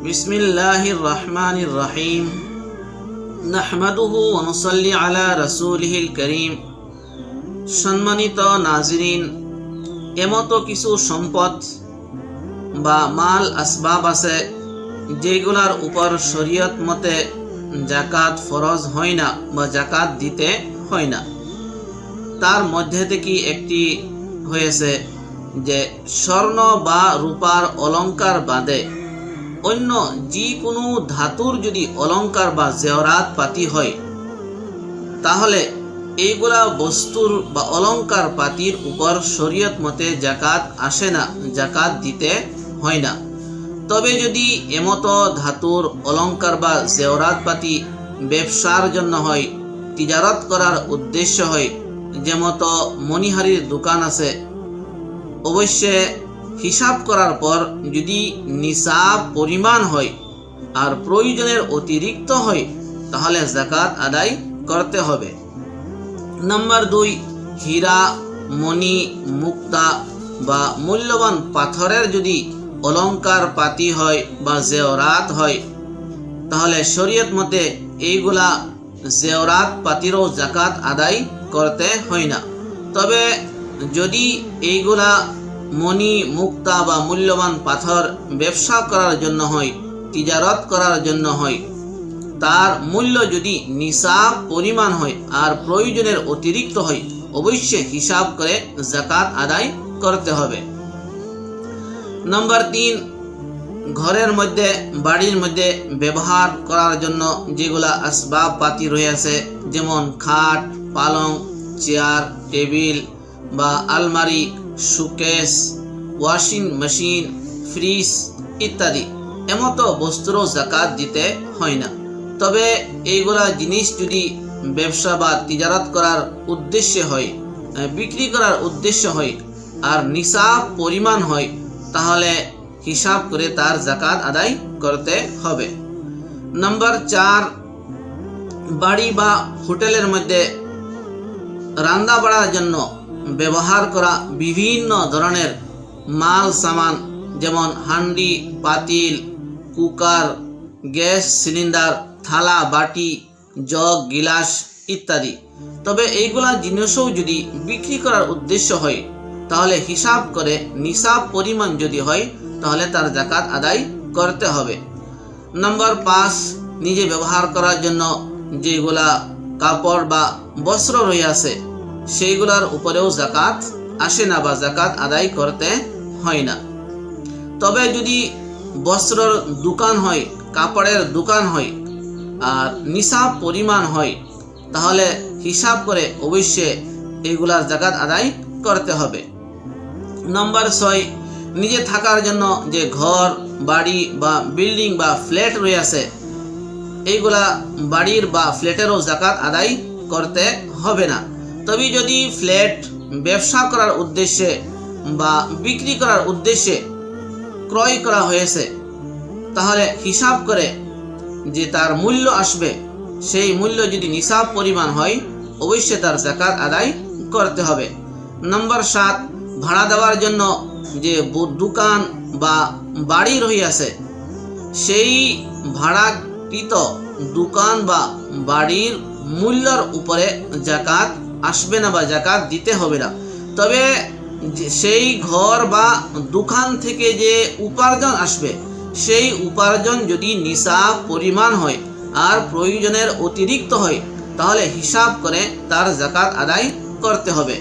بسم الله الرحمن الرحيم نحمده ونصلي على رسوله الكريم সম্মানিত নাজরিন এমতো কিছু সম্পদ বা মাল আসবাব আছে যেগুলার উপর শরীয়ত মতে জাকাত ফরজ হয় না বা জাকাত দিতে হয় না তার মধ্যে থেকে একটি হয়েছে যে স্বর্ণ বা রূপার অলংকার বাদে অন্য যে কোনো ধাতুর যদি অলংকার বা জেওরাত পাতি হয়, তাহলে এইগুলা বস্তুর বা অলংকার পাতির উপর শরীয়ত মতে জাকাত আসে না, জাকাত দিতে হয় না। তবে যদি এমতো ধাতুর অলংকার বা জেওরাত পাতি ব্যবসার জন্য হয়, তিজারত করার উদ্দেশ্য হয়, যেমতো মণিহারির দোকান আছে অবশ্যই হিসাব করার পর যদি নিসাব পরিমাণ হয় আর প্রয়োজনের অতিরিক্ত হয়, তাহলে জাকাত আদায় করতে হবে। নম্বর দুই, হীরা, মণি, মুক্তা বা মূল্যবান পাথরের যদি অলঙ্কার পাতি হয় বা জেওরাত হয়, তাহলে শরীয়ত মতে এইগুলা জেওরাত পাতিরও জাকাত আদায় করতে হয় না। তবে যদি এইগুলা মণি, মুক্তা বা মূল্যবান পাথর ব্যবসা করার জন্য হয়, তিজারত করার জন্য হয়। তার মূল্য যদি নিসাব পরিমাণ হয় আর প্রয়োজনের অতিরিক্ত হয়, অবশ্যই হিসাব করে জাকাত আদায় করতে হবে। নম্বর তিন, ঘরের মধ্যে, বাড়ির মধ্যে ব্যবহার করার জন্য যেগুলা আসবাব পাতি রয়েছে, যেমন খাট, পালং, চেয়ার, টেবিল বা আলমারি সুকেস ওয়াশিং মেশিন ফ্রিজ ইত্যাদি। এমতো বস্তুরও জাকাত দিতে হয় না। তবে এইগুলা জিনিস যদি ব্যবসা বা তিজারত করার উদ্দেশ্যে হয় বিক্রি করার উদ্দেশ্য হয়, আর নিসাব পরিমাণ হয়, তাহলে হিসাব করে তার জাকাত আদায় করতে হবে। নাম্বার চার, বাড়ি বা হোটেলের মধ্যে রান্না বাড়ার জন্য ব্যবহার করা বিভিন্ন ধরনের মাল সামান, যেমন হান্ডি পাতিল কুকার, গ্যাস সিলিন্ডার, থালা, বাটি, জগ, গিলাস ইত্যাদি। তবে এইগুলা জিনিসও যদি বিক্রি করার উদ্দেশ্য হয়, তাহলে হিসাব করে নিসাব পরিমাণ যদি হয়, তাহলে তার জাকাত আদায় করতে হবে। নম্বর পাঁচ, নিজে ব্যবহার করার জন্য যেগুলা কাপড় বা বস্ত্র রয়েছে সেইগুলার উপরেও জাকাত আসে না বা জাকাত আদায় করতে হয় না। তবে যদি বস্ত্রর দোকান হয়, কাপড়ের দোকান হয়, আর নিসাব পরিমাণ হয়, তাহলে হিসাব করে অবশ্যই এগুলার জাকাত আদায় করতে হবে। নম্বর ছয়, নিজে থাকার জন্য যে ঘর, বাড়ি বা বিল্ডিং বা ফ্ল্যাট রয়েছে, এইগুলা বাড়ির বা ফ্ল্যাটেরও জাকাত আদায় করতে হবে না। তবে যদি ফ্ল্যাট ব্যবসা করার উদ্দেশ্যে বা বিক্রি করার উদ্দেশ্যে ক্রয় করা হয়েছে, তাহলে হিসাব করে যে তার মূল্য আসবে, সেই মূল্য যদি নিসাব পরিমাণ হয়, অবশ্যই তার জাকাত আদায় করতে হবে। নম্বর সাত, ভাড়া দেওয়ার জন্য যে দোকান বা বাড়ি রহিয়াছে, সেই ভাড়াকৃত দোকান বা বাড়ির মূল্যর উপরে জাকাত আসবে না বা জাকাত দিতে হবে না। তবে সেই ঘর বা দোকান থেকে যে উপার্জন আসবে, সেই উপার্জন যদি নিসাব পরিমাণ হয় আর প্রয়োজনের অতিরিক্ত হয়, তাহলে হিসাব করে তার জাকাত আদায় করতে হবে।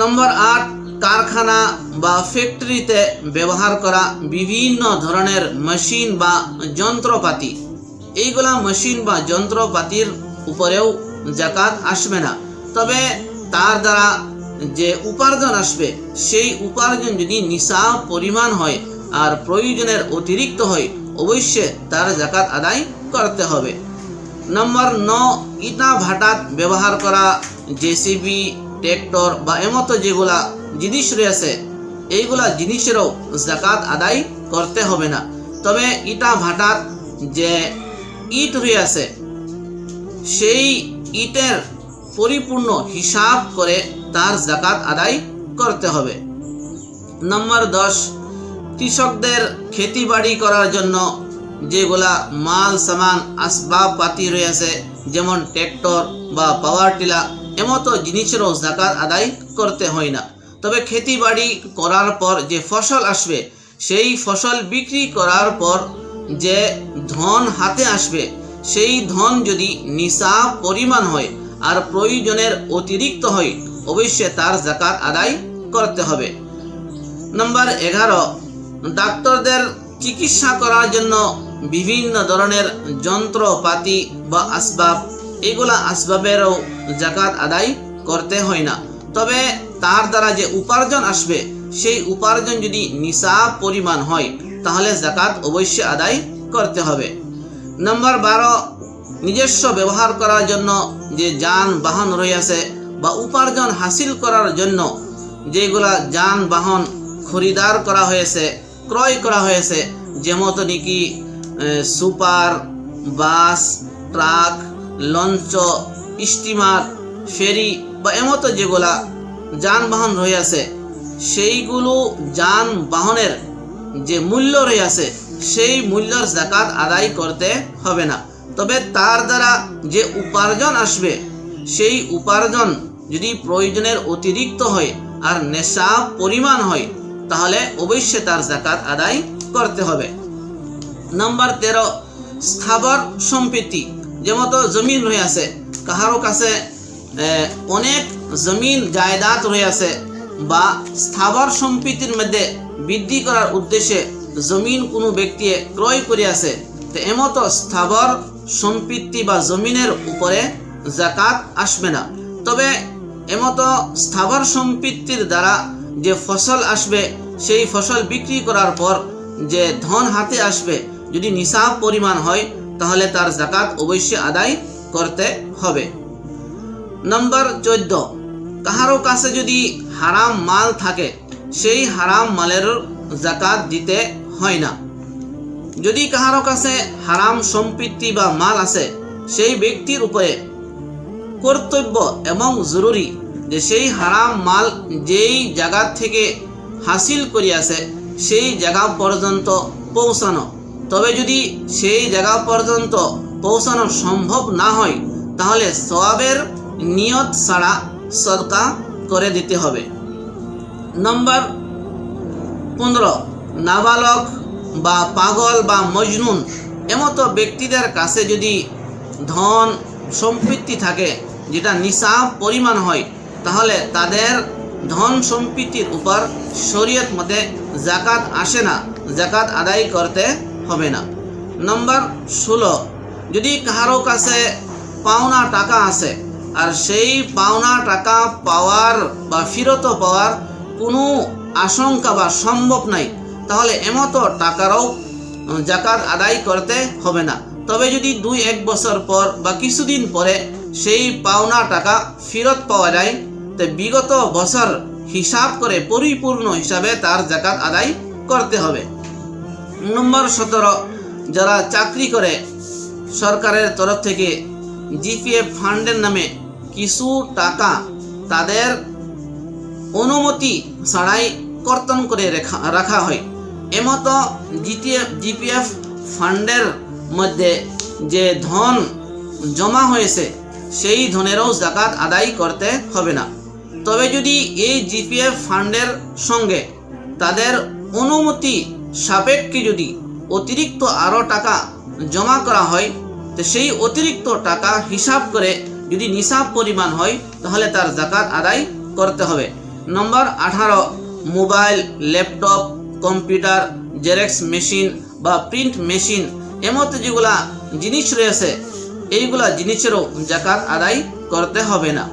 নম্বর আট, কারখানা বা ফ্যাক্টরিতে ব্যবহার করা বিভিন্ন ধরনের মেশিন বা যন্ত্রপাতি। এইগুলা মেশিন বা যন্ত্রপাতির উপরেও জাকাত আসবে না। তবে তার দ্বারা যে উপার্জন আসবে, সেই উপার্জন যদি নিসাব পরিমাণ হয় আর প্রয়োজনের অতিরিক্ত হয়, অবশ্যই তার জাকাত আদায় করতে হবে। নম্বর ন, ইটা ভাটাত ব্যবহার করা, জেসিবি ট্রেক্টর বা এমতো যেগুলা জিনিস রয়েছে এইগুলা জিনিসেরও জাকাত আদায় করতে হবে না। তবে ইটা ভাটাত যে ইট রয়েছে সেই ইটের পরিপূর্ণ হিসাব করে তার জাকাত আদায় করতে হবে। নম্বর দশ, কৃষকদের খেতিবাড়ি করার জন্য যেগুলা মাল, সামান আসবাবপাতি রয়েছে, যেমন ট্র্যাক্টর বা পাওয়ার টিলার এমতো জিনিসেরও জাকাত আদায় করতে হয় না। তবে খেতিবাড়ি করার পর যে ফসল আসবে, সেই ফসল বিক্রি করার পর যে ধন হাতে আসবে সেই ধন যদি নিসাব পরিমাণ হয় আর প্রয়োজনের অতিরিক্ত হয়, অবশ্যই তার জাকাত আদায় করতে হবে। নম্বর এগারো, ডাক্তারদের চিকিৎসা করার জন্য বিভিন্ন ধরনের যন্ত্রপাতি বা আসবাব, এগুলা আসবাবেরও জাকাত আদায় করতে হয় না। তবে তার দ্বারা যে উপার্জন আসবে, সেই উপার্জন যদি নিসাব পরিমাণ হয়, তাহলে জাকাত অবশ্যই আদায় করতে হবে। নাম্বার বারো, নিজস্ব ব্যবহার করার জন্য যে যানবাহন রয়েছে বা উপার্জন হাসিল করার জন্য যেগুলা যানবাহন খরিদার করা হয়েছে, ক্রয় করা হয়েছে যেমত নাকি super, bus, truck, launch, steamer, ferry বা এমতো যেগুলা যানবাহন রয়েছে, সেইগুলো যানবাহনের যে মূল্য রয়েছে সেই মূল্যর জাকাত আদায় করতে হবে না। তবে তার দ্বারা যে উপার্জন আসবে, সেই উপার্জন যদি প্রয়োজনের অতিরিক্ত হয় আর নেশা পরিমাণ হয়, তাহলে অবশ্যই তার জাকাত আদায় করতে হবে। নাম্বার তেরো, স্থাবর সম্পত্তি। যেমতো জমিন রয়ে আছে, কাহারো কাছে অনেক জমিন জায়দাত রয়ে আছে বা স্থাবর সম্পত্তির মধ্যে বৃদ্ধি করার উদ্দেশ্যে জমিন কোনো ব্যক্তি ক্রয় করিয়াছে তো এমত স্থাবর সম্পত্তি বা জমিনের উপরে জাকাত আসবে না। তবে এমত স্থাবর সম্পত্তির দ্বারা যে ফসল আসবে, সেই ফসল বিক্রি করার পর যে ধন হাতে আসবে, যদি নিসাব পরিমাণ হয়, তাহলে তার জাকাত অবশ্যই আদায় করতে হবে। নম্বর চোদ্দ কাহারও কাছে যদি হারাম মাল থাকে, সেই হারাম মালের জাকাত দিতে হয় না। যদি কাহারো কাছে হারাম সম্পত্তি বা মাল আছে, সেই ব্যক্তির উপরে কর্তব্য এবং জরুরি যে সেই হারাম মাল যেই জায়গা থেকে হাসিল করিয়াছে সেই জায়গা পর্যন্ত পৌঁছানো। তবে যদি সেই জায়গা পর্যন্ত পৌঁছানো সম্ভব না হয়, তাহলে সওয়াবের নিয়ত ছাড়া সদকা করে দিতে হবে। নম্বর পনেরো। নাবালক বা পাগল বা মজনুন এমতো ব্যক্তিদের কাছে যদি ধন সম্পত্তি থাকে, যেটা নিসাব পরিমাণ হয়, তাহলে তাদের ধন সম্পত্তির উপর শরীয়ত মতে জাকাত আসে না জাকাত আদায় করতে হবে না। নম্বর ষোলো, যদি কারও কাছে পাওনা টাকা আছে, আর সেই পাওনা টাকা পাওয়ার বা ফেরত পাওয়ার কোনো আশঙ্কা বা সম্ভব নাই তাহলে এমতো টাকারও জাকাত আদায় করতে হবে না। তবে যদি দুই এক বছর পর বা কিছুদিন পরে সেই পাওনা টাকা ফেরত পাওয়া যায়, তো বিগত বছর হিসাব করে পরিপূর্ণ হিসাবে তার জাকাত আদায় করতে হবে। নম্বর সতেরো, যারা চাকরি করে, সরকারের তরফ থেকে জিপিএফ ফান্ডের নামে কিছু টাকা তাদের অনুমতি ছাড়াই কর্তন করে রেখা, রাখা হয়। এমতো জিটিএফ জিপিএফ ফান্ডের মধ্যে যে ধন জমা হয়েছে, সেই ধনেরও জাকাত আদায় করতে হবে না। তবে যদি এই জিপিএফ ফান্ডের সঙ্গে তাদের অনুমতি সাপেক্ষে যদি অতিরিক্ত আরও টাকা জমা করা হয়, তো সেই অতিরিক্ত টাকা হিসাব করে যদি নিসাব পরিমাণ হয়, তাহলে তার জাকাত আদায় করতে হবে। নম্বর আঠারো, mobile, laptop computer, xerox machine বা প্রিন্ট মেশিন এমতো যেগুলা জিনিস রয়েছে, এইগুলা জিনিসেরও জাকাত আদায় করতে হবে না।